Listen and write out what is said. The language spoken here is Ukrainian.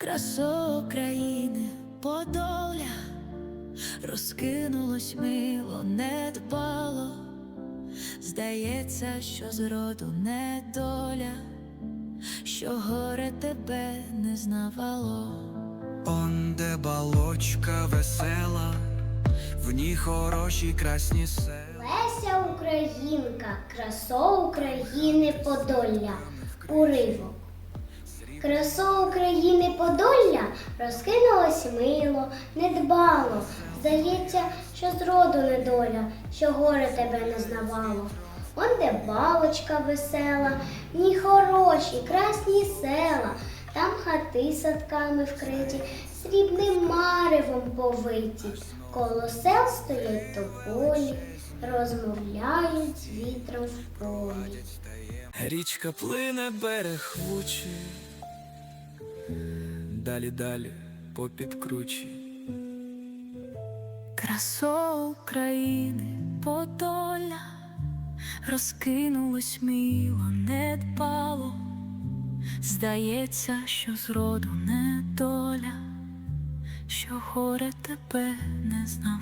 красо України Подоля розкинулось мило, не дбало, здається, що зроду недоля, що горе тебе не знавало. Он де балочка весела, в ній хороші красні села. Леся Українка, красо України Подолля, уривок. Красо України Подолля розкинулось мило, недбало. Здається, що зроду недоля, що горе тебе не знавало. Он де балочка весела, в ній хороші, красні села, там хати садками вкриті, срібним маревом повиті. Коло сел стоять тополі, розмовляють з вітром в полі. Річка плине берег лучі, далі далі попід кручі. Красо України Подоля розкинулось мило, не дбало, здається, що зроду не доля, що горе тебе не знавало.